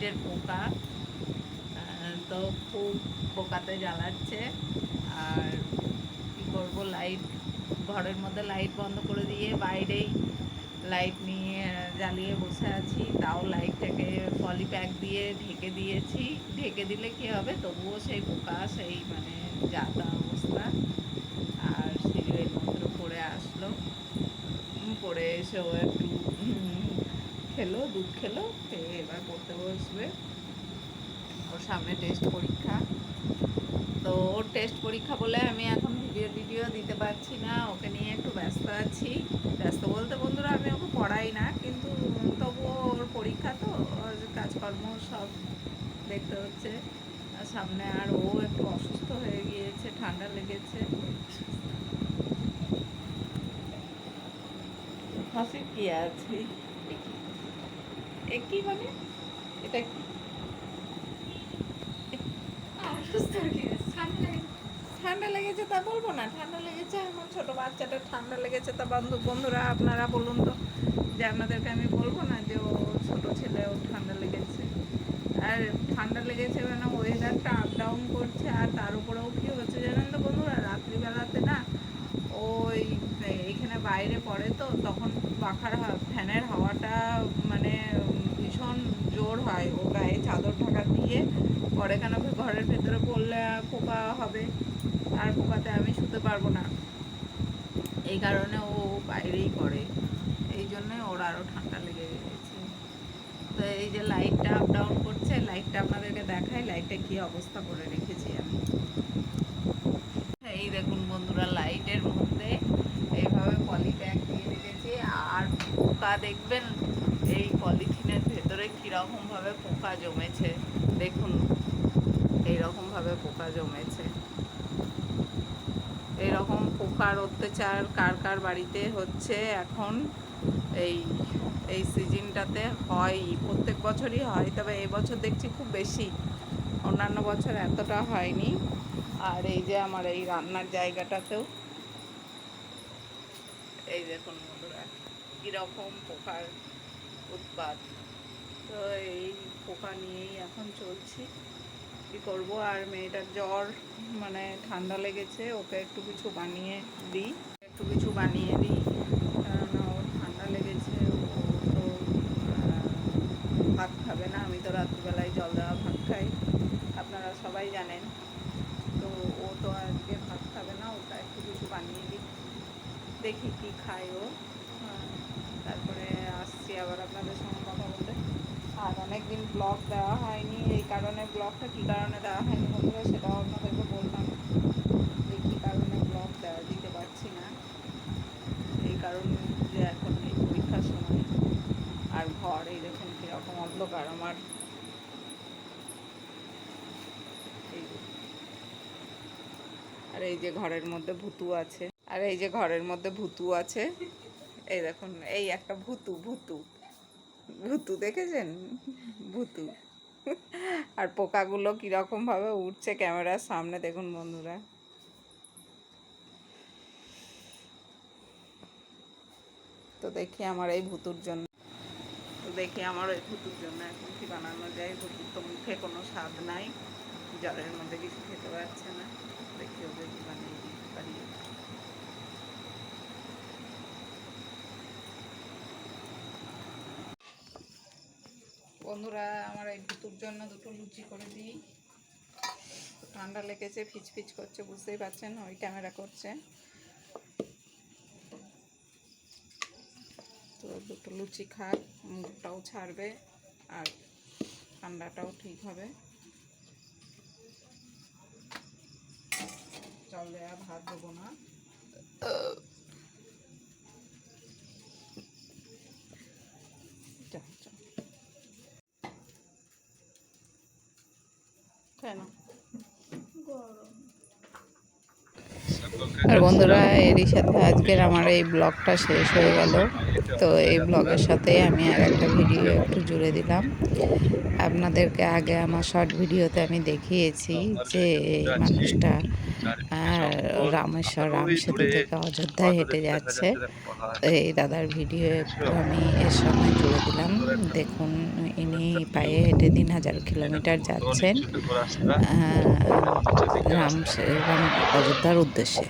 লাইটের পোকা তো খুব পোকাতে জ্বালাচ্ছে। আর কি করব, লাইট, ঘরের মধ্যে লাইট বন্ধ করে দিয়ে বাইরেই লাইট নিয়ে জ্বালিয়ে বসে আছি। তাও লাইটটাকে পলি প্যাক দিয়ে ঢেকে দিয়েছি। ঢেকে দিলে কি হবে? তবুও সেই পোকা, সেই মানে যাতা অবস্থা। আর সিঁড়ি মন্ত্র পড়ে আসলো। পড়ে এসেও একটু খেলো, দুধ খেলো। এবার পড়তে বসবে। ওর সামনে টেস্ট পরীক্ষা। তো ওর টেস্ট পরীক্ষা বলে আমি এখন ভিডিও টিডিও দিতে পারছি না। ওকে নিয়ে একটু ব্যস্ত আছি। ব্যস্ত বলতে বন্ধুরা, আমি ওকে পড়াই না, কিন্তু তবুও ওর পরীক্ষা তো, ওর কাজকর্ম সব দেখতে হচ্ছে। আর সামনে আর ও একটু অসুস্থ হয়ে গিয়েছে, ঠান্ডা লেগেছে। হাসির কি আছে? এ কি মানে? এটা কি? ঠান্ডা লেগেছে। তা বলব না ঠান্ডা লেগেছে আমার ছোট বাচ্চাটা ঠান্ডা লেগেছে তা বন্ধু বন্ধুরা আপনারা বলুন তো যে আপনাদেরকে আমি বলব না যে ও ছোট ছেলে ও ঠান্ডা লেগেছে। আর ঠান্ডা লেগেছে মানে ওয়েদারটা আপ ডাউন করছে আর তার উপরেও কি হচ্ছে জানেন তো বন্ধুরা? রাত্রিবেলাতে না ওই এখানে বাইরে পড়ে তো তখন পাখার হা- ফ্যানের হাওয়াটা মানে ভীষণ জোর হয় ও গায়ে চাদর ঢাকা দিয়ে পরে কেন ঘরের ভেতরে পড়লে পোকা হবে, আর পোকাতে আমি শুতে পারব না। এই কারণে ও বাইরেই করে এই জন্যে ওর আরও ঠান্ডা লেগে গেছে। তো এই যে লাইটটা আপ ডাউন করছে লাইটটা আপনাদেরকে দেখাই লাইটটা কি অবস্থা করে রেখেছি আমি। এই দেখুন বন্ধুরা লাইটের মধ্যে এইভাবে পলি ব্যাগ দিয়ে রেখেছি। আর পোকা দেখবেন, এই পলিথিনের ভেতরে কীরকমভাবে পোকা জমেছে। দেখুন এইরকম ভাবে পোকা জমেছে। এরকম পোকার অত্যাচার কার কার বাড়িতে হচ্ছে এখন এই এই সিজনটাতে হয় প্রত্যেক বছরই হয়, তবে এই বছর দেখছি খুব বেশি। অন্যান্য বছর এতটা হয়নি। আর এই যে আমার এই রান্নার জায়গাটাতেও, এই দেখুন বন্ধুরা, কীরকম পোকার উৎপাত। তো এই পোকা নিয়েই এখন চলছি। কী করব? আর মেয়েটার জ্বর মানে ঠান্ডা লেগেছে ওকে একটু কিছু বানিয়ে দিই। একটু কিছু বানিয়ে দিই কারণ ওর ঠান্ডা লেগেছে ও তো ভাত খাবে না। আমি তো রাত্রিবেলায় জল দেওয়া ভাত খাই। আপনারা সবাই জানেন। তো ও তো আজকে ভাত খাবে না ওটা একটু কিছু বানিয়ে দিই। দেখি কি খায় ও। হ্যাঁ, তারপরে আসছি আবার আপনাদের সঙ্গে কথা বলতে। আর অনেক দিন ব্লগ দেওয়া হয়নি, এই কারণে ব্লগটা কী কারণে দেওয়া হয়নি বন্ধুরা সেটাও আপনাদেরকে বললাম যে কী কারণে ব্লগ দেওয়া দিতে পারছি না। এই কারণে যে এখন এই পরীক্ষার সময় আর ঘর, এই দেখুন কীরকম অন্ধকার আমার। এই আর এই যে ঘরের মধ্যে ভুতু আছে। আর এই যে ঘরের মধ্যে ভুতু আছে, এই দেখুন, এই একটা ভুতু ভুতু। ভুতু দেখেছেন? ভুতু। আর পোকাগুলো কীরকম ভাবে উঠছে ক্যামেরার সামনে দেখুন বন্ধুরা। তো দেখি আমার এই ভুতুর জন্য। তো দেখি আমার ওই ভুতুর জন্য এখন কি বানানো যায়। ভুতুর তো মুখে কোনো স্বাদ নাই। জলের মধ্যে কিছু খেতে পারছে না। দেখি ওদের বানিয়ে দিতে পারি। বন্ধুরা, আমার এই ভুতুর জন্য দুটো লুচি করে দিই। ঠান্ডা লেগেছে, ফিচফিচ করছে, বুঝতেই পারছেন, ওই ক্যামেরা করছে। তো দুটো লুচি খাক, মুখটাও ছাড়বে, আর ঠান্ডাটাও ঠিক হবে। জল দেওয়া ভাত দেবো না। আর বন্ধুরা, এরই সাথে আজকের আমার এই ব্লগটা শেষ হয়ে গেল। তো এই ব্লগের সাথে আমি আর একটা ভিডিও একটু জুড়ে দিলাম। আপনাদেরকে আগে আমার শর্ট ভিডিওতে আমি দেখিয়েছি যে এই মানুষটা রামেশ্বর রাম সেতু থেকে অযোধ্যায় হেঁটে যাচ্ছে। এই দাদার ভিডিও একটু আমি এর সময় দেখুন ইনি পায়ে হেঁটে তিন হাজার কিলোমিটার যাচ্ছেন রাম অযোধ্যার উদ্দেশ্যে।